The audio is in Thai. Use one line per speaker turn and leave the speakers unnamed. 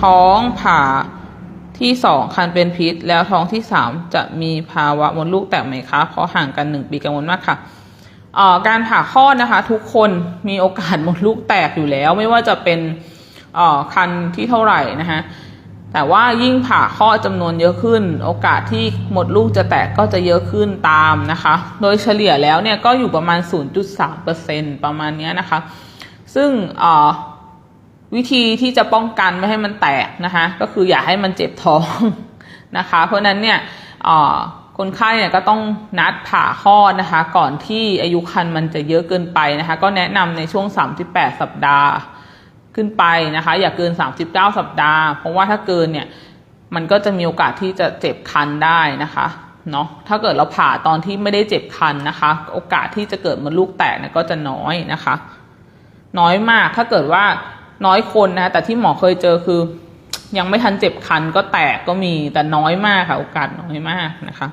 ท้องผ่าที่สองคันเป็นพิษ แล้วท้องที่สามจะมีภาวะมดลูกแตกไหมคะ เพราะห่างกันหนึ่งปีกังวลมากค่ะการผ่าคลอดนะคะ ทุกคนมีโอกาสมดลูกแตกอยู่แล้ว ไม่ว่าจะเป็นคันที่เท่าไหร่นะคะแต่ว่ายิ่งผ่าคลอดจำนวนเยอะขึ้น โอกาสที่หมดลูกจะแตกก็จะเยอะขึ้นตามนะคะ โดยเฉลี่ยแล้วเนี่ยก็อยู่ประมาณ 0.3%ประมาณนี้นะคะ ซึ่ง วิธีที่จะป้องกันไม่ให้มันแตกนะคะก็คืออย่าให้มันเจ็บท้องนะคะ เพราะนั้นเนี่ยคนไข้เนี่ยก็ต้องนัดผ่าคลอดนะคะ ก่อนที่อายุครรภ์มันจะเยอะเกินไปนะคะ ก็แนะนำในช่วง 38 สัปดาห์ขึ้นไปนะคะ อย่าเกิน 39 สัปดาห์ เพราะว่าถ้าเกินเนี่ยมันก็จะมีโอกาสที่จะเจ็บคันได้นะคะเนาะถ้าเกิดเราผ่าตอนที่ไม่ได้เจ็บคันนะคะ โอกาสที่จะเกิดมดลูกแตกเนี่ยก็จะน้อยนะคะ น้อยมากถ้าเกิดว่า น้อยคนนะคะแต่ที่หมอเคยเจอคือ ยังไม่ทันเจ็บคันก็แตกก็มีแต่น้อยมากค่ะ โอกาสน้อยมากนะคะ